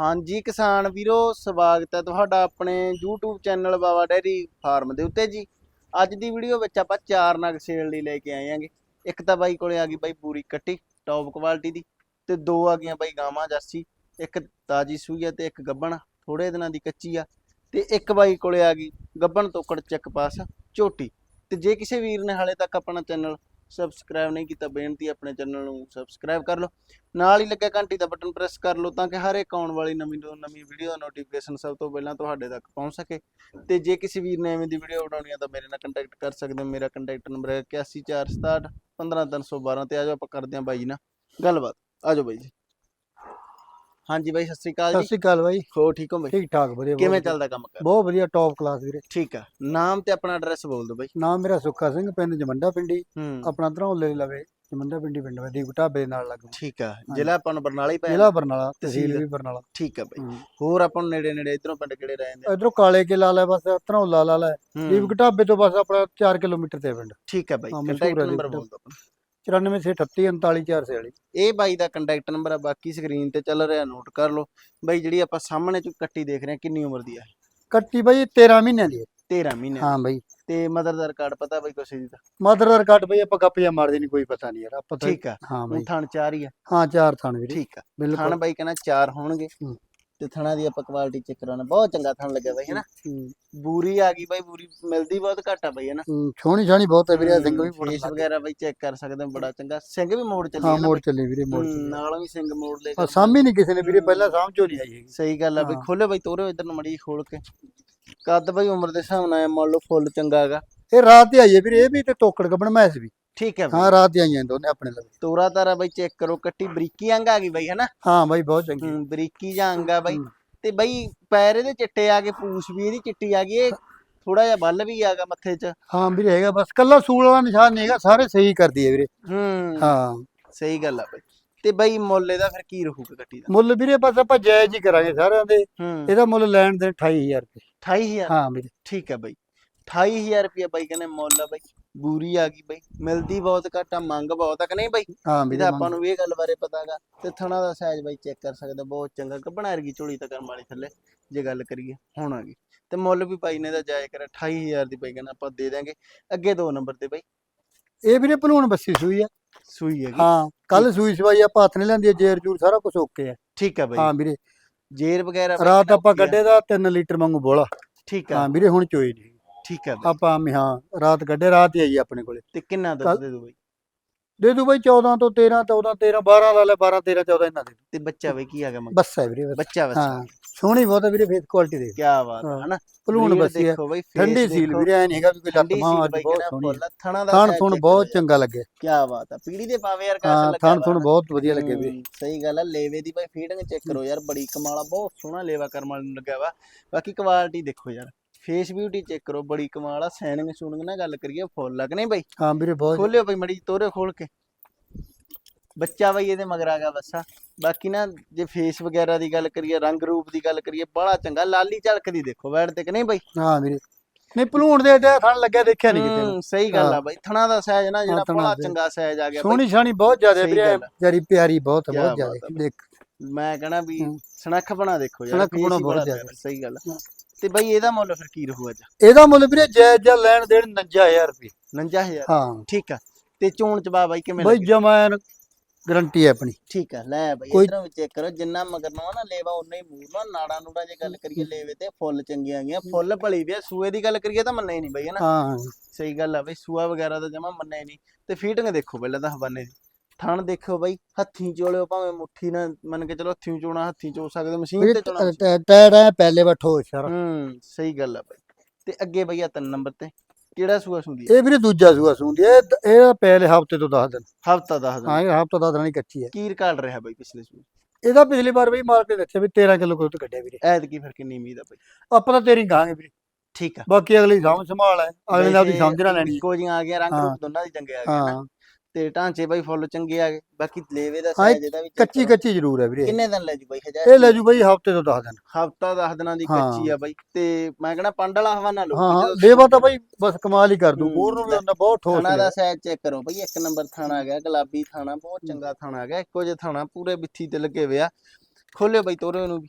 ਹਾਂਜੀ ਕਿਸਾਨ ਵੀਰੋ, ਸਵਾਗਤ ਹੈ ਤੁਹਾਡਾ ਆਪਣੇ YouTube channel Baba dairy farm ਦੇ ਉੱਤੇ ਜੀ। ਅੱਜ ਦੀ ਵੀਡੀਓ ਵਿੱਚ ਆਪਾਂ ਚਾਰ ਨਗ ਸੇਲ ਲਈ ਲੈ ਕੇ ਆਏ ਆਂਗੇ। ਇੱਕ ਤਾਂ ਬਾਈ ਕੋਲੇ ਆ ਗਈ ਬਾਈ ਪੂਰੀ ਕੱਟੀ ਟੌਪ ਕੁਆਲਿਟੀ ਦੀ, ਤੇ ਦੋ ਆ ਗਈਆਂ ਬਾਈ ਗਾਵਾਂ ਜਰਸੀ, ਇੱਕ ਤਾਜੀ ਸੂਈ ਆ ਤੇ ਇੱਕ ਗੱਬਣ ਥੋੜੇ ਦਿਨਾਂ ਦੀ ਕੱਚੀ ਆ। ਤੇ ਇੱਕ ਬਾਈ ਕੋਲੇ ਆ ਗਈ ਗੱਬਣ ਤੋਕੜ ਚੱਕ ਪਾਸ, ਝੋਟੀ। ਤੇ ਜੇ ਕਿਸੇ ਵੀਰ ਨੇ ਹਾਲੇ ਤੱਕ ਆਪਣਾ ਚੈਨਲ ਸਬਸਕ੍ਰਾਈਬ ਨਹੀਂ ਕੀਤਾ, ਬੇਨਤੀ ਆਪਣੇ ਚੈਨਲ ਨੂੰ ਸਬਸਕ੍ਰਾਈਬ ਕਰ ਲਓ। ਨਾਲ ਹੀ ਲੱਗਿਆ ਘੰਟੀ ਦਾ ਬਟਨ ਪ੍ਰੈਸ ਕਰ ਲਓ ਤਾਂ ਕਿ ਹਰ ਇੱਕ ਆਉਣ ਵਾਲੀ ਨਵੀਂ ਤੋਂ ਨਵੀਂ ਵੀਡੀਓ ਦਾ ਨੋਟੀਫਿਕੇਸ਼ਨ ਸਭ ਤੋਂ ਪਹਿਲਾਂ ਤੁਹਾਡੇ ਤੱਕ ਪਹੁੰਚ ਸਕੇ। ਤੇ ਜੇ ਕਿਸੇ ਵੀਰ ਨੇ ਐਵੇਂ ਦੀ ਵੀਡੀਓ ਬਣਾਉਣੀ ਆ ਤਾਂ ਮੇਰੇ ਨਾਲ ਕੰਟੈਕਟ ਕਰ ਸਕਦੇ ਹੋ। ਮੇਰਾ ਕੰਟੈਕਟ ਨੰਬਰ ਹੈ 814661 15312 ਤੇ ਆਜੋ ਆਪਾਂ ਕਰਦੇ ਹਾਂ ਬਾਈ ਜੀ ਨਾਲ ਗੱਲਬਾਤ। ਆਜੋ ਬਾਈ ਜੀ। ਹਾਂਜੀ ਬਾਈ ਸਤਿ ਸ੍ਰੀ ਅਕਾਲ ਸਤਿ ਜੀ। ਸ਼੍ਰੀ ਅਕਾਲ ਬਾਈ। ਹੋ ਠੀਕ ਹੋ ਬਾਈ? ਠੀਕ ਠਾਕ ਬਹੁਤ ਕਿਵੇਂ ਵਧੀਆ। ਚੱਲਦਾ ਕੰਮ ਕਰ? ਬਹੁਤ ਵਧੀਆ ਟੌਪ ਕਲਾਸ ਵੀਰੇ। ਠੀਕ ਆ। ਨਾਮ ਤੇ ਆਪਣਾ ਐਡਰੈਸ ਬੋਲ ਦਿਓ ਬਾਈ। ਨਾਮ ਮੇਰਾ ਸੁੱਖਾ ਸਿੰਘ ਪਿੰਡ ਜਮੰਡਾ ਪਿੰਡੀ। ਹੂੰ। ਆਪਣਾ ਧਰੌਲੇ ਲਵੇ ਜਮੰਡਾ ਪਿੰਡੀ ਪਿੰਡ ਵਾ ਦੀਪ ਢਾਬੇ ਦੇ ਨਾਲ ਲੱਗ ਠੀਕ ਆ। ਜ਼ਿਲ੍ਹਾ ਆਪਾਂ ਨੂੰ ਬਰਨਾਲਾ ਹੀ ਪੈ ਜ਼ਿਲ੍ਹਾ ਬਰਨਾਲਾ ਤਹਿਸੀਲ ਤਹਿਸੀਲ। ਵੀ ਬਰਨਾਲਾ। ਠੀਕ ਆ ਬਾਈ। ਹੋਰ ਆਪਾਂ ਨੂੰ ਨੇੜੇ ਨੇੜੇ ਇਧਰੋਂ ਪਿੰਡ ਕਿਹੜੇ ਰਹਿ ਜਾਂਦੇ ਇਧਰੋਂ ਕਾਲੇ ਕੇ ਲਾ ਲੈ ਬਸ ਧਰੌਲਾ ਲਾ ਲੈ ਹੂੰ, ਦੀਪ ਢਾਬੇ ਤੋਂ ਬਸ ਆਪਣਾ 4 ਕਿਲੋਮੀਟਰ ਤੇ ਪਿੰਡ। ਠੀਕ ਆ ਬਾਈ। ਹਾਂ, ਮਸ਼ਹੂਰ ਕੰਟੈਕਟ ਨੰਬਰ। ਬੋਲ ਦਿਓ ਆਪਣਾ 9438 ਇਹ ਬਾਈ ਦਾ ਕੰਟੈਕਟ ਨੰਬਰ ਆ ਬਾਕੀ ਸਕਰੀਨ ਤੇ ਚੱਲ ਰਿਹਾ ਨੋਟ ਕਰ ਲਓ। ਬਾਈ ਜਿਹੜੀ ਆਪਾਂ ਸਾਹਮਣੇ ਚ ਕੱਟੀ ਦੇਖ ਰਹੇ ਹਾਂ ਕਿੰਨੀ ਉਮਰ ਦੀ ਆ? ਕੱਟੀ ਬਾਈ 13 ਮਹੀਨਿਆਂ ਦੀ ਹੈ 13 ਮਹੀਨੇ ਹਾਂ ਬਾਈ। ਤੇ ਮਦਰ ਦਾ ਰਿਕਾਰਡ ਪਤਾ ਬਾਈ ਕੁਛ ਦੀ ਦਾ? ਮਦਰ ਦਾ ਰਿਕਾਰਡ ਬਾਈ ਆਪਾਂ ਗੱਪੀਆਂ ਮਾਰਦੇ ਨਹੀਂ ਕੋਈ ਪਤਾ ਨਹੀਂ ਯਾਰ ਆਪਾਂ ਠੀਕ ਆ। ਹਾਂ ਬਾਈ। ਥਣ ਚਾਰ ਹੀ ਆ। ਹਾਂ ਚਾਰ ਥਣ ਵੀਰੇ। ਠੀਕ ਆ। ਥਣ ਬਾਈ ਕਹਿੰਦਾ ਚਾਰ ਹੋਣਗੇ। ਤੇ ਥਣਾ ਦੀ ਆਪਾਂ ਕੁਆਲਿਟੀ ਚੈੱਕ ਕਰਾਉਣਾ। ਬਹੁਤ ਚੰਗਾ ਥਣ ਲੱਗਿਆ ਬਾਈ ਹੈਨਾ? ਬੂਰੀ ਆ ਗਈ ਬਾਈ ਬੂਰੀ ਮਿਲਦੀ ਬਹੁਤ ਘੱਟ ਆ ਬਾਈ ਹੈਨਾ? ਸੋਹਣੀ ਸੋਹਣੀ ਬਹੁਤ ਹੈ ਵੀਰੇ ਸਿੰਘ ਵੀ ਫੇਸ ਵਗੈਰਾ ਬਾਈ ਚੈੱਕ ਕਰ ਸਕਦੇ ਹੋ ਬੜਾ ਚੰਗਾ। ਸਿੰਘ ਵੀ ਮੋੜ ਚੱਲੀ ਹਾਂ ਮੋੜ? ਚੱਲੇ ਵੀਰੇ ਮੋੜ ਨਾਲੋਂ ਵੀ ਸਿੰਘ ਮੋੜ ਲੈ ਆ ਸਾਹਮਣੇ ਨਹੀਂ ਕਿਸੇ ਨੇ ਵੀਰੇ ਪਹਿਲਾਂ ਸਮਝੋ ਨਹੀਂ ਆਈ ਹੈਗੀ। ਸਹੀ ਗੱਲ ਆ ਬਈ। ਖੋਲੇ ਬਈ ਤੋਰੇ ਇਧਰ ਨੂੰ ਮੜੀ ਖੋਲ ਕੇ। ਕੱਦ ਬਈ ਉਮਰ ਦੇ ਹਿਸਾਬ ਨਾਲ ਮੰਨ ਲਓ ਫੁੱਲ ਚੰਗਾ ਹੈਗਾ। ਇਹ ਰਾਤ ਹੀ ਆਈ ਹੈ ਵੀਰੇ ਇਹ ਵੀ ਤੇ ਤੋਕੜ ਗੱਬਣ ਮੈਸ ਵੀ। ਠੀਕ ਹੈ ਬਈ। ਹਾਂ ਰਾਤ ਹੀ ਆਈਆਂ ਦੋਨੇ ਆਪਣੇ ਲਈ ਤੋਰਾ ਤਾਰਾ ਬਈ ਚੈੱਕ ਕਰੋ ਕੱਟੀ ਬਰੀਕੀ ਅੰਗ ਆ ਗਈ ਬਈ ਹੈਨਾ ਹਾਂ ਬਾਈ ਬਹੁਤ ਚੰਗੀ। ਬਰੀਕੀ ਜਾਂ ਅੰਗ ਆ ਬਈ। ਤੇ ਬਈ ਪੈਰ ਇਹਦੇ ਚਿੱਟੇ ਆ ਗਏ ਪੂਛ ਵੀ ਇਹਦੀ ਚਿੱਟੀ ਆ ਗਈ ਇਹ ਥੋੜਾ ਜਿਹਾ ਬੱਲ ਵੀ ਆਗਾ ਮੱਥੇ 'ਚ। ਹਾਂ ਵੀਰੇ ਹੈਗਾ ਬਸ ਕੱਲਾ ਸੂਲ ਵਾਲਾ ਨਿਸ਼ਾਨ ਨਹੀਂ ਹੈਗਾ ਸਾਰੇ ਸਹੀ ਕਰਦੀ ਹੈ ਵੀਰੇ। ਹੂੰ ਹਾਂ। ਸਹੀ ਗੱਲ ਆ ਬਈ। ਤੇ ਬਈ ਮੁੱਲ ਇਹਦਾ ਫਿਰ ਕੀ ਰਹੂਗਾ ਕੱਟੀ ਦਾ? ਮੁੱਲ ਵੀਰੇ ਬਸ ਆਪਾਂ ਜਾਇਜ਼ ਹੀ ਕਰਾਂਗੇ ਸਾਰਿਆਂ ਦੇ। ਹੂੰ। ਇਹਦਾ ਮੁੱਲ ਲੈਣ ਦੇ 28000 ਰੁਪਏ। 28000 ਹਾਂ ਵੀਰੇ। ਠੀਕ ਹੈ ਬਈ। 28000 ਰੁਪਏ ਬਈ ਕਹਿੰਦੇ ਮੁੱਲ ਆ ਬਈ। ਬੂਰੀ ਆ ਗਈ ਬਈ। ਮਿਲਦੀ ਬਹੁਤ ਘੱਟ ਆ ਮੰਗ ਬਹੁਤ ਆ ਕਿ ਨਹੀਂ ਬਈ? ਹਾਂ ਇਹਦਾ ਵੀਰੇ ਆਪਾਂ ਨੂੰ ਵੀ ਇਹ ਗੱਲ ਬਾਰੇ ਪਤਾਗਾ ਤੇ ਥਣਾ ਦਾ ਸਾਈਜ਼ ਬਾਈ ਚੈੱਕ ਕਰ ਸਕਦੇ ਬਹੁਤ ਚੰਗਾ ਕੱਢਣਾ ਵਰਗੀ ਝੋਲੀ ਤਾਂ ਕਰਮ ਵਾਲੀ ਥੱਲੇ ਜੇ ਗੱਲ ਕਰੀਏ ਹੁਣ ਆ ਗਈ। ਤੇ ਮੁੱਲ ਵੀ ਬਾਈ ਨੇ ਦਾ ਜਾਇਜ਼ ਕਰਿਆ 28000 ਦੀ ਬਾਈ ਕਹਿੰਦਾ ਆਪਾਂ ਦੇ ਦਾਂਗੇ ਅੱਗੇ ਦੋ ਨੰਬਰ ਤੇ ਬਾਈ। ਇਹ ਵੀਰੇ ਭਲੂਣ ਬੱਸੀ ਸੂਈ ਆ। ਸੂਈ ਹੈਗੀ। ਹਾਂ ਕੱਲ ਸੂਈ ਸਵਾਈ ਆਪਾਂ ਹੱਥ ਨਹੀਂ ਲੈਂਦੀ ਜੇਰ ਜੂਰ ਸਾਰਾ ਕੁਝ ਓਕੇ ਆ। ਠੀਕ ਆ ਬਾਈ। ਹਾਂ ਵੀਰੇ। ਜੇਰ ਵਗੈਰਾ ਰਾਤ ਆਪਾਂ। ਗੱਡੇ ਦਾ 3 ਲੀਟਰ ਵਾਂਗੂ ਬੋਲਾ ਠੀਕ ਆ। ਹਾਂ ਵੀਰੇ ਹੁਣ ਚੋਈ ਨਹੀਂ। ਠੀਕ ਬਾਈ ਆਪਾਂ ਵੀ ਹਾਂ ਰਾਤ ਗੱਡੇ ਰਾਤ ਹੀ ਆਈ ਆਪਣੇ ਕੋਲੇ। ਤੇ ਕਿੰਨਾ ਕੱਲ੍ਹ- ਦੇ ਦੋ ਬਾਈ? ਦੇ ਦੂ ਬਾਈ 14 ਤੋਂ 13 14 13 12 ਲਾ ਲੈ 12 13 14 ਇਹਨਾਂ ਦੇ। ਤੇ ਬੱਚਾ ਬਾਈ ਕੀ ਆ ਗਿਆ ਬੱਸ ਹੈ ਵੀਰੇ ਬਸ। ਬੱਚਾ ਬੱਚਾ। ਹਾਂ ਸੋਹਣੀ ਬਹੁਤ ਹੈ ਵੀਰੇ ਫੇਸ ਕੁਆਲਿਟੀ ਦੇ। ਕੀ ਬਾਤ ਹੈ ਹਾਂ। ਹਨਾ? Breed ਬੱਸੀ ਹੈ ਠੰਡੀ ਸੀਲ ਵੀਰੇ ਐ ਨਹੀਂ ਹੈਗਾ ਵੀ ਕੋਈ ਲੱਤ ਮਾਂ ਅੱਜ ਬਹੁਤ ਸੋਹਣੀ ਹੈ ਥਣਾ ਦਾ ਥਣ ਬਹੁਤ ਚੰਗਾ ਲੱਗੇ। ਕੀ ਬਾਤ ਆ ਪੀੜੀ ਦੇ ਪਾਵੇ ਯਾਰ ਕਾਸ ਹਾਂ ਲੱਗਾ ਥਣ ਥੁਣ ਬਹੁਤ ਵਧੀਆ ਲੱਗੇ ਹਮ, ਸਹੀ ਗੱਲ ਆ ਲੇਵੇ ਦੀ ਬਾਈ ਫੀਡਿੰਗ ਚੈੱਕ ਕਰੋ ਯਾਰ ਬੜੀ ਕਮਾਲ ਆ ਬਹੁਤ ਸੋਹਣਾ ਲੇਵਾ ਕਰਮ ਵਾਲੇ ਨੂੰ ਲੱਗਿਆ ਵਾ। ਬਾਕੀ ਕੁਆਲਿਟੀ ਦੇਖੋ ਯਾਰ। ਫੇਸ ਬਿਊਟੀ ਚੈੱਕ ਕਰੋ ਬੜੀ ਕਮਾਲ ਆ ਸੈਨਿੰਗ ਸੂਨਿੰਗ ਨਾਲ ਗੱਲ ਕਰੀਏ ਫੁੱਲ ਲੱਗ ਨਹੀਂ ਬਾਈ ਹਾਂ ਵੀਰੇ ਬਹੁਤ ਖੋਲਿਓ ਬਾਈ ਮੜੀ ਤੋਰੇ ਖੋਲ ਕੇ ਬੱਚਾ ਬਾਈ ਇਹਦੇ ਮਗਰ ਆ ਗਿਆ ਬੱਸਾ ਬਾਕੀ ਨਾ ਜੇ ਫੇਸ ਵਗੈਰਾ ਦੀ ਗੱਲ ਕਰੀਏ ਰੰਗ ਰੂਪ ਦੀ ਗੱਲ ਕਰੀਏ ਬੜਾ ਚੰਗਾ ਲਾਲੀ ਝਲਕਦੀ ਦੇਖੋ ਬੈਠ ਤੇ ਕਿ ਨਹੀਂ ਬਾਈ ਹਾਂ ਵੀਰੇ ਨਹੀਂ ਭਲੂਣ ਦੇ ਏਡਾ ਥਣ ਲੱਗਿਆ ਦੇਖਿਆ ਨਹੀਂ ਕਿਤੇ ਸਹੀ ਗੱਲ ਆ। ਬਾਈ ਥਣਾ ਦਾ ਸਾਈਜ਼ ਨਾ ਜਿਹੜਾ ਬੜਾ ਚੰਗਾ ਸਾਈਜ਼ ਆ ਗਿਆ ਸੋਹਣੀ ਸ਼ਾਣੀ ਬਹੁਤ ਜ਼ਿਆਦਾ ਵੀਰੇ ਆ। ਪਿਆਰੀ ਬਹੁਤ ਬਹੁਤ ਜ਼ਿਆਦਾ। ਦੇਖ ਮੈਂ ਕਹਣਾ ਵੀ। ਸਨੱਖ ਬਣਾ ਦੇਖੋ ਯਾਰ face ਬਣਾ ਬਹੁਤ ਜ਼ਿਆਦਾ। ਸਹੀ ਗੱਲ। ਤੇ ਬਾਈ ਇਹਦਾ ਮੁੱਲ ਫਿਰ ਕੀ ਰਹੂ ਅੱਜ? ਇਹਦਾ ਮੁੱਲ ਵੀਰੇ ਜਾਇਜ਼ ਜਾਂ ਲੈਣ ਦੇਣ 59000 ਰੁਪਏ। 59000 ਹਾਂ। ਠੀਕ ਆ। ਤੇ ਚੋਣ ਚਬਾ ਬਾਈ ਕਿਵੇਂ ਬਈ ਜਮਾਨ ਗਰੰਟੀ ਹੈ ਆਪਣੀ। ਠੀਕ ਆ। ਲੈ ਬਾਈ ਇਧਰੋਂ ਵੀ ਚੈੱਕ ਕਰੋ ਜਿੰਨਾ ਮਗਰ ਨੂੰ ਲੇਵਾ ਉਨਾ ਹੀ ਮੂਰ ਨਾ। ਨਾੜਾ ਨੂੜਾ ਜੇ ਗੱਲ ਕਰੀਏ ਲੇਵੇ ਤੇ ਫੁੱਲ ਚੰਗੀਆਂ ਗਈਆਂ। ਫੁੱਲ ਭਲੀ ਵੀ ਸੂਏ ਦੀ ਗੱਲ ਕਰੀਏ ਤਾਂ ਮੰਨੇ ਹੀ ਨਹੀਂ ਬਈ ਹਨਾ ਹਾਂ। ਸਹੀ ਗੱਲ ਆ ਬਈ। ਸੂਆ ਵਗੈਰਾ ਤਾਂ ਜਮਾ ਮੰਨੇ ਨਹੀਂ। ਤੇ ਫੀਟਿੰਗ ਦੇਖੋ ਪਹਿਲਾਂ ਤਾਂ ਹਵਾਨੇ ਦੀ। ਥਣ ਦੇਖੋ ਬਈ ਹੱਥੀਂ ਚੋਲਿਓ ਭਾਵੇਂ ਮੁੱਠੀ ਨਾਲ ਮੰਨ ਕੇ ਚਲੋ ਹੱਥੀਂ ਚੋਣਾ ਹੱਥੀਂ ਚੋ ਸਕਦੇ ਮਸ਼ੀਨ ਤੇ ਚੋਣਾ ਟੈਡ ਹੈ ਪਹਿਲੇ ਬੈਠੋ ਸਾਰਾ ਹੂੰ ਸਹੀ ਗੱਲ ਆ ਬਈ। ਤੇ ਅੱਗੇ ਬਈ ਆ ਤਿੰਨ ਨੰਬਰ ਤੇ। ਕਿਹੜਾ ਸੂਆ ਸੁੰਦੀ ਇਹ ਵੀਰੇ ਦੂਜਾ ਸੂਆ ਸੂੰਦੀ ਇਹ ਇਹ ਪਹਿਲੇ ਹਫ਼ਤੇ ਤੋਂ 10 ਦਿਨ ਹਫਤਾ ਦੱਸ ਦਿਨ ਹਾਂ ਇਹ ਹਫਤਾ 10 ਦਿਨ ਹੀ ਕੱਚੀ ਹੈ। ਕੀ ਰਿਕਾਰਡ ਰਿਹਾ ਬਈ ਪਿਛਲੇ ਸੂਏ? ਇਹਦਾ ਪਿਛਲੀ ਵਾਰ ਬਈ ਮਾਰ ਕੇ ਦੱਸਿਆ ਵੀ 13 ਕਿਲੋ ਦੁੱਧ ਕੱਢਿਆ ਵੀਰੇ। ਐਤ ਕੀ ਫਿਰ ਕਿੰਨੀ ਉਮੀਦ ਆ ਬਈ? ਆਪਾਂ ਤਾਂ ਤੇਰੀ ਗਾਂਗੇ ਵੀਰੇ। ਠੀਕ ਆ। ਬਾਕੀ ਅਗਲੀ ਸਾਂਭ ਸੰਭਾਲ ਹੈ। ਅਗਲੇ ਨਾਲ ਦੀ ਸਮਝ ਨਾ ਲੈਣੀ ਜਿਹੀਆਂ ਆ ਗਿਆ ਰੰਗ। ਰੂਪ ਦੋਨਾਂ ਦੀ ਚੰਗੇ ਆ ਗਏ ਨਾ। ਹਾਂ ਤੇ ਢਾਂਚੇ ਬਾਈ ਫੁੱਲ ਚੰਗੇ ਆ ਗਏ ਬਾਕੀ ਲੇਵੇ ਦਾ ਸਾਈਜ਼ ਇਹਦਾ ਵੀ ਕੱਚੀ ਕਰੋ। ਕੱਚੀ ਜ਼ਰੂਰ ਹੈ ਵੀਰੇ। ਕਿੰਨੇ ਦਿਨ ਲੈ ਜੂ ਬਾਈ ਹਜ਼ਾਰ ਇਹ ਲੈ ਜੂ ਬਈ ਹਫ਼ਤੇ ਤੋਂ 10 ਦਿਨ। ਹਫਤਾ 10 ਦਿਨਾਂ ਦੀ ਹਾਂ। ਕੱਚੀ ਆ ਬਾਈ ਤੇ ਮੈਂ ਕਹਿੰਦਾ ਪੰਡ ਵਾਲਾ ਹਵਾਨਾ ਲਓ। ਹਾਂ ਹਾਂ। ਦੇਵਾ ਤਾਂ ਬਈ ਬਸ ਕਮਾਲ ਹੀ ਕਰ ਦੂ ਹੂੰ, ਮੂਰ ਨੂੰ ਵੀ ਹੁੰਦਾ ਬਹੁਤ ਠੋਸ ਥਾਣਾ ਦਾ। ਸਾਈਜ਼ ਚੈੱਕ ਕਰੋ ਬਈ ਇੱਕ ਨੰਬਰ ਥਾਣਾ ਆ ਗਿਆ ਗੁਲਾਬੀ ਥਾਣਾ ਬਹੁਤ ਚੰਗਾ ਥਾਣਾ ਆ ਗਿਆ ਇੱਕੋ ਜਿਹਾ ਥਾਣਾ ਪੂਰੇ ਬਿੱਥੀ ਤੇ ਲੱਗੇ ਹੋਏ ਆ ਖੋਲਿਓ ਬਾਈ ਤੋਰੇ ਨੂੰ ਵੀ।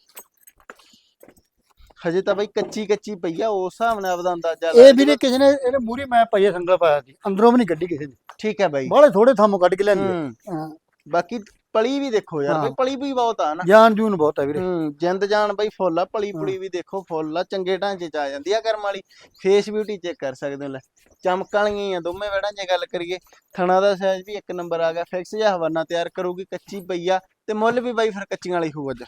ਹਜੇ ਤਾਂ ਬਾਈ ਕੱਚੀ ਕੱਚੀ ਪਈ ਆ ਉਸ ਹਿਸਾਬ ਨਾਲ ਆਪਦਾ ਅੰਦਾਜ਼ਾ ਲਾ ਇਹ। ਵੀਰੇ ਕਿਸੇ ਨੇ ਇਹਨੇ ਮੂਰੀ ਮੈਂ ਪਾਈਏ ਸੰਗਲ ਪਾਇਆ ਸੀ। ਅੰਦਰੋਂ ਵੀ ਨਹੀਂ ਕੱਢੀ ਕਿਸੇ ਨੇ। ਠੀਕ ਹੈ ਬਾਈ। ਬਾਹਲੇ ਥੋੜੇ ਥਾਮੋਂ ਕੱਢ ਕੇ ਲੈਂਦੀ ਹੂੰ। ਬਾਕੀ ਪਲੀ ਵੀ ਦੇਖੋ ਯਾਰ। ਬਾਈ ਪਲੀ ਵੀ ਬਹੁਤ ਆ ਨਾ। ਜਾਨ ਜੂਨ ਬਹੁਤ ਹੈ ਵੀਰੇ। ਹੂੰ ਜਿੰਦ ਜਾਨ ਬਾਈ ਫੁੱਲ ਆ ਪਲੀ ਪੁਲੀ ਵੀ ਦੇਖੋ ਫੁੱਲ ਆ ਚੰਗੇ ਢਾਂਚੇ ਚ ਆ ਜਾਂਦੀ ਆ ਕਰਮ ਵਾਲੀ। ਫੇਸ ਬਿਊਟੀ ਚੈੱਕ ਕਰ ਸਕਦੇ ਹੋ ਲੈ। ਚਮਕ ਵਾਲੀਆਂ ਆ ਦੋਵੇਂ ਵੜਾਂ ਜੇ ਗੱਲ ਕਰੀਏ। ਥਣਾ ਦਾ ਸਾਈਜ਼ ਵੀ ਇੱਕ ਨੰਬਰ ਆ ਗਿਆ ਫਿਕਸ ਜਿਹਾ ਹਵਾਨਾ ਤਿਆਰ ਕਰੂਗੀ ਕੱਚੀ ਪਈ ਆ। ਤੇ ਮੁੱਲ ਵੀ ਬਾਈ ਫਿਰ ਕੱਚੀਆਂ ਵਾਲੀ ਹੋਊ ਅੱਜ।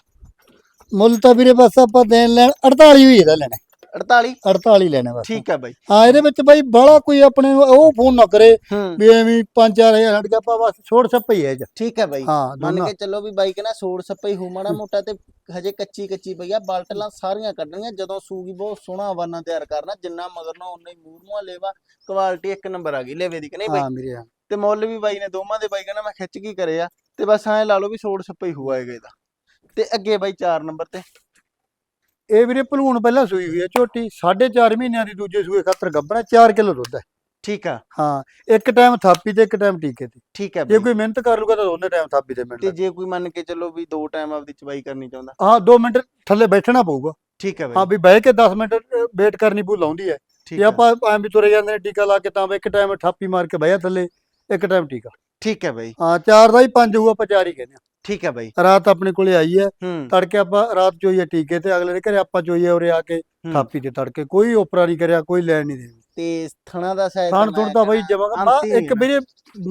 ਮੁੱਲ ਤਾਂ ਵੀਰੇ ਬਸ ਆਪਾਂ ਦੇਣ ਲੈਣ 48 ਹੋਈ ਇਹਦਾ ਲੈਣਾ। 48 48 ਲੈਣਾ ਬਸ। ਠੀਕ ਆ ਬਾਈ। ਹਾਂ ਇਹਦੇ ਵਿੱਚ ਬਾਈ ਬਾਹਲਾ ਕੋਈ ਆਪਣੇ ਨੂੰ ਉਹ ਫੋਨ ਨਾ ਕਰੇ ਹੂੰ। ਵੀ ਐਵੇਂ 5-4000 ਹਟ ਗਿਆ ਆਪਾਂ ਬਸ ਛੋੜ ਛੱਪਈ ਹੈ 'ਚ। ਠੀਕ ਹੈ ਬਾਈ। ਹਾਂ ਮੰਨ ਕੇ ਚੱਲੋ ਵੀ ਬਾਈ ਕਹਿੰਦਾ ਸੋੜ ਸੱਪਈ ਹੂ ਮਾੜਾ ਮੋਟਾ ਤੇ ਹਜੇ ਕੱਚੀ ਕੱਚੀ ਪਈ ਆ ਬਾਲਟਲਾਂ ਸਾਰੀਆਂ ਕੱਢਣੀਆਂ ਜਦੋਂ ਸੂਗੀ ਬਹੁਤ ਸੋਹਣਾ ਹਵਾਨਾ ਤਿਆਰ ਕਰਨਾ ਜਿੰਨਾ ਮਗਰੋਂ ਉਨਾ ਹੀ ਮੂਰਮੂਆ ਲੇਵਾ ਕੁਆਲਿਟੀ ਇੱਕ ਨੰਬਰ ਆ ਗਈ ਲੇਵੇ ਦੀ ਕਿ ਨਹੀਂ ਬਾਈ? ਹਾਂ ਹਾਂ। ਤੇ ਮੁੱਲ ਵੀ ਬਾਈ ਨੇ ਦੋਵਾਂ ਦੇ ਬਾਈ ਕਹਿੰਦਾ ਮੈਂ ਖਿੱਚ ਕੀ ਕਰਿਆ ਤੇ ਬਸ ਐਂ ਲਾ ਲਓ ਵੀ ਸੋੜ ਸੱਪਈ ਹੂ ਆਏਗਾ ਇਹਦਾ ਤੇ ਅੱਗੇ ਬਾਈ 4 ਨੰਬਰ ਤੇ। ਇਹ ਵੀਰੇ ਭਲੂਣ ਪਹਿਲਾਂ ਸੂਈ ਹੋਈ ਹੈ ਝੋਟੀ 4.5 ਮਹੀਨਿਆਂ ਦੀ ਦੂਜੇ ਸੂਏ ਖਾਤਰ ਗੱਭਣਾ 4 ਕਿਲੋ ਦੁੱਧ ਹੈ। ਠੀਕ ਆ। ਹਾਂ ਇੱਕ ਟਾਈਮ ਥਾਪੀ ਤੇ ਇੱਕ ਟਾਈਮ ਟੀਕੇ ਤੇ। ਠੀਕ ਹੈ ਜੇ ਕੋਈ ਮਿਹਨਤ ਕਰ ਲੂਗਾ ਤਾਂ ਦੋਨੇ ਟਾਈਮ ਥਾਪੀ ਤੇ ਤੇ ਮਿਲਦਾ ਜੇ ਕੋਈ ਮੰਨ ਕੇ ਚੱਲੋ ਵੀ ਦੋ ਟਾਈਮ ਆਪਦੀ ਚਵਾਈ ਕਰਨੀ ਚਾਹੁੰਦਾ। ਹਾਂ 2 ਮਿੰਟ ਥੱਲੇ ਬੈਠਣਾ ਪਊਗਾ। ਠੀਕ ਹੈ ਹਾਂ ਵੀ ਬਹਿ ਕੇ 10 ਮਿੰਟ ਵੇਟ ਕਰਨੀ ਪੂ ਲਾਉਂਦੀ ਹੈ। ਜੇ ਆਪਾਂ ਐਂ ਵੀ ਤੁਰੇ ਜਾਂਦੇ ਨੇ ਟੀਕਾ ਲਾ ਕੇ ਤਾਂ ਵੀ ਇੱਕ ਟਾਈਮ ਠਾਪੀ ਮਾਰ ਕੇ ਬਹਿਆ ਥੱਲੇ ਇੱਕ ਟਾਈਮ ਟੀਕਾ। ਠੀਕ ਹੈ ਬਾਈ। ਹਾਂ ਚਾਰ ਦਾ ਹੀ ਪੰਜ ਹੋਊ ਆਪਾਂ ਚਾਰ ਹੀ ਕਹਿੰਦੇ ਠੀਕ ਹੈ ਬਾਈ। ਆ ਰਾਤ ਆਪਣੇ ਕੋਲੇ ਆਈ ਹੈ। ਹੂੰ। ਤੜਕੇ ਆਪਾਂ ਰਾਤ ਚੋਈਏ ਟੀਕੇ ਤੇ ਅਗਲੇ ਦੇ ਘਰੇ ਆਪਾਂ ਚੋਈਏ ਉਰੇ ਆ ਕੇ। ਥਾਪੀ ਤੇ ਤੜਕੇ। ਕੋਈ ਓਪਰਾ ਨਹੀਂ ਕਰਿਆ ਕੋਈ ਲੈਣ ਨਹੀਂ ਦੇਣੀ। ਤੇ ਥਣਾ ਦਾ ਸਾਈਜ਼ ਥਾਣ ਥੁਣ ਬਾਈ ਜਮਾ ਹੀ ਇੱਕ। ਵੀਰੇ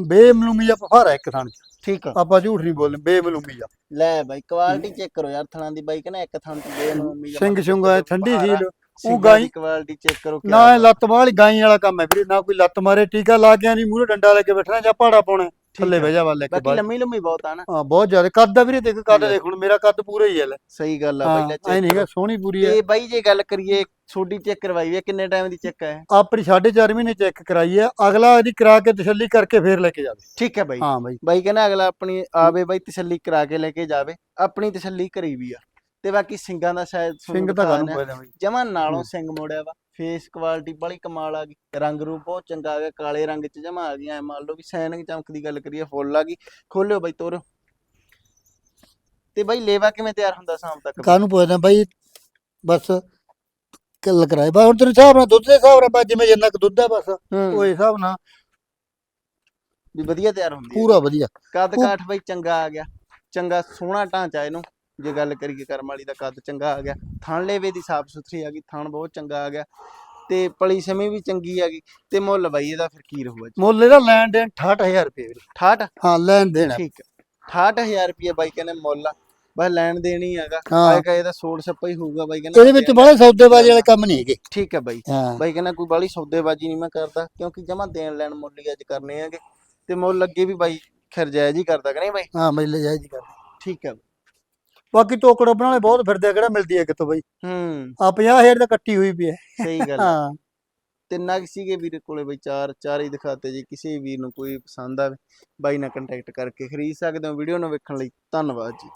ਬੇਮਲੂਮੀ ਆ ਫਹਾਰਾ ਇੱਕ ਥਾਣ ਠੀਕ ਆ। ਆਪਾਂ ਝੂਠ ਨਹੀਂ ਬੋਲਦੇ ਬੇਮਲੂਮੀ ਆ। ਲੈ ਬਾਈ ਕੁਆਲਿਟੀ ਚੈੱਕ ਕਰੋ ਯਾਰ ਥਣਾ ਦੀ ਬਾਈ ਕਹਿੰਦਾ ਇੱਕ ਥਣ ਤੋਂ ਬੇਨਮੀ ਸਿੰਘ ਸ਼ੁੰਗ ਆ ਠੰਡੀ ਸੀ ਉਹ ਗਾਈ- ਕੁਆਲਿਟੀ ਚੈੱਕ ਕਰੋ ਨਾ। ਲੱਤ ਵਾਲੀ ਗਾਈ ਵਾਲਾ ਕੰਮ ਹੈ ਵੀਰੇ ਨਾ ਕੋਈ ਲੱਤ ਮਾਰੇ ਟੀਕਾ ਲਾ ਕੇ ਆਣੀ ਮੂਹਰੇ ਡੰਡਾ ਲੈ ਕੇ ਬੈਠਣਾ ਜਾਂ ਪਹਾੜਾ ਪਾਉਣਾ। ਥੱਲੇ। ਬਹਿ ਜਾ ਵੱਲ ਲੈ ਕੇ ਬਾਕੀ। ਲੰਮੀ ਲੰਮੀ ਬਹੁਤ ਆ ਨਾ। ਹਾਂ ਬਹੁਤ ਜ਼ਿਆਦਾ। ਕੱਦ ਆ ਵੀਰੇ ਦੇਖ ਕੱਦ। ਦੇਖ ਹੁਣ ਮੇਰਾ ਕੱਦ ਪੂਰਾ ਹੀ ਹੈ ਲੈ। ਸਹੀ ਗੱਲ ਆ ਬਾਈ ਲੈ ਐ ਨਹੀਂਗਾ। ਸੋਹਣੀ ਪੂਰੀ ਹੈ ਤੇ ਬਾਈ ਜੇ ਗੱਲ ਕਰੀਏ ਛੋਡੀ ਚੈੱਕ ਕਰਵਾਈ ਹੈ ਕਿੰਨੇ ਟਾਈਮ ਦੀ ਚੈੱਕ ਹੈ ਆਪਣੀ 4.5 ਮਹੀਨੇ ਚੈੱਕ ਕਰਾਈ ਹੈ ਅਗਲਾ ਇਹਦੀ ਕਰਾ ਕੇ ਤਸੱਲੀ ਕਰਕੇ ਫੇਰ ਲੈ ਕੇ ਜਾਵੇ। ਠੀਕ ਹੈ ਬਾਈ। ਹਾਂ ਬਾਈ। ਬਾਈ ਕਹਿੰਦਾ ਅਗਲਾ ਆਪਣੀ ਆਵੇ ਬਾਈ ਤਸੱਲੀ ਕਰਾ ਕੇ ਲੈ ਕੇ ਜਾਵੇ। ਆਪਣੀ ਤਸੱਲੀ ਕਰੀ ਵੀ ਆ। ਤੇ ਬਾਕੀ ਸਿੰਘਾਂ ਦਾ ਸ਼ਾਇਦ ਸਿੰਘ ਤਾਂ ਪੈਦਾ ਬਾਈ। ਜਮਾ ਨਾਲੋਂ। ਸਿੰਘ ਮੋੜਿਆ ਵਾ। ਫੇਸ ਕੁਆਲਿਟੀ ਬੜੀ ਕਮਾਲ ਆ ਗਈ। ਰੰਗ ਰੂਪ ਬਹੁਤ ਚੰਗਾ ਆ ਗਿਆ ਕਾਲੇ ਰੰਗ ਚ ਜਮਾ ਆ ਗਿਆ ਐ ਮੰਨ ਲਓ ਵੀ ਸੈਨਿਕ ਚਮਕ ਦੀ ਗੱਲ ਕਰੀਏ ਫੁੱਲ ਆ ਗਈ। ਖੋਲਿਓ ਬਾਈ ਤੋਰੋ। ਤੇ ਬਾਈ ਲੇਵਾ ਕਿਵੇਂ ਤਿਆਰ ਹੁੰਦਾ ਸ਼ਾਮ ਤੱਕ? ਕਾਹਨੂੰ ਪੁੱਛਦਾ ਬਾਈ? ਬਸ ਕੱਲ ਕਰਾਏ। ਬਾ ਹੁਣ ਤੇਰੇ ਹਿਸਾਬ ਨਾਲ ਦੁੱਧ ਦੇ ਹਿਸਾਬ ਨਾਲ ਬਾ ਜਿਵੇਂ ਜਿੰਨਾ ਕੁ ਦੁੱਧ ਹੈ ਬਸ ਹੂੰ। ਉਹ ਹਿਸਾਬ ਨਾਲ ਵੀ ਵਧੀਆ ਤਿਆਰ ਹੁੰਦੀ ਹੈ ਪੂਰਾ ਵਧੀਆ। ਕੱਦ ਕਾਠ ਬਾਈ ਚੰਗਾ ਆ ਗਿਆ। ਚੰਗਾ ਸੋਹਣਾ ਢਾਂਚਾ ਇਹਨੂੰ। ਜੇ ਗੱਲ ਕਰੀਏ ਕਰਮ ਵਾਲੀ ਦਾ ਕੱਦ ਚੰਗਾ ਆ ਗਿਆ ਥਣ ਲੇਵੇ ਦੀ ਸਾਫ਼ ਸੁਥਰੀ ਆ ਗਈ ਥਣ ਬਹੁਤ ਚੰਗਾ ਆ ਗਿਆ ਤੇ ਪਲੀ ਸਮੇਂ ਵੀ ਚੰਗੀ ਆ ਗਈ ਤੇ ਮੁੱਲ ਬਾਈ ਇਹਦਾ ਫਿਰ ਕੀ ਰਹੂਗਾ ਜੀ? ਮੁੱਲ ਇਹਦਾ ਲੈਣ ਦੇਣ 68000 ਰੁਪਏ ਵੀਰੇ। 68 ਹਾਂ ਲੈਣ ਦੇਣ ਹੈ। ਠੀਕ ਹੈ 68000 ਰੁਪਏ ਬਾਈ ਕਹਿੰਦੇ ਮੁੱਲ ਆ ਬਸ ਲੈਣ ਦੇਣ ਹੀ ਹੈਗਾ। ਹਾਂ। ਆਏ ਕਾ ਇਹਦਾ ਸੋੜ ਸੱਪਾ ਹੀ ਹੋਊਗਾ ਬਾਈ ਕਹਿੰਦਾ ਇਹਦੇ ਵਿੱਚ ਬੜੇ ਸੌਦੇਬਾਜ਼ੀ ਵਾਲੇ ਕੰਮ ਨਹੀਂ ਹੈਗੇ। ਠੀਕ ਹੈ ਬਾਈ। ਹਾਂ। ਬਾਈ ਕਹਿੰਦਾ ਕੋਈ ਬਾਲੀ ਸੌਦੇਬਾਜੀ ਨਹੀਂ ਮੈਂ ਕਰਦਾ ਕਿਉਂਕਿ ਜਮਾ ਦੇਣ ਲੈਣ ਮੁੱਲ ਹੀ ਅੱਜ ਕਰਨੇ ਹੈਗੇ। ਤੇ ਮੁੱਲ ਅੱਗੇ ਵੀ ਬਾਈ ਖਿਰ ਜਾਇਜ਼ ਹੀ ਕਰਦਾ ਕਿ ਨਹੀਂ ਬਾਈ? ਹਾਂ ਬਈ ਲੈ ਜਾਇਜ਼ ਕਰ ਠੀਕ ਹੈ ਬਾਕੀ ਟੋਕੜਾ ਬਣਾਲੇ ਬਹੁਤ ਫਿਰਦੇ ਆ ਕਿਹੜਾ ਮਿਲਦੀ ਹੈ ਕਿਤੋਂ ਬਈ? ਹੂੰ। ਆ 50000 ਦਾ ਕੱਟੀ ਹੋਈ ਪਈ ਹੈ ਸਹੀ ਗੱਲ ਆ। ਹਾਂ। ਤਿੰਨਾਂ ਕੁ ਸੀਗੇ ਵੀਰੇ ਕੋਲੇ ਬਈ ਚਾਰ ਚਾਰ ਹੀ ਦਿਖਾਤੇ ਜੀ ਕਿਸੇ ਵੀਰ ਨੂੰ ਕੋਈ ਪਸੰਦ ਆਵੇ ਬਾਈ ਨਾਲ ਕੰਟੈਕਟ ਕਰਕੇ ਖਰੀਦ ਸਕਦੇ ਹੋ ਵੀਡੀਓ ਨੂੰ ਵੇਖਣ ਲਈ ਧੰਨਵਾਦ ਜੀ।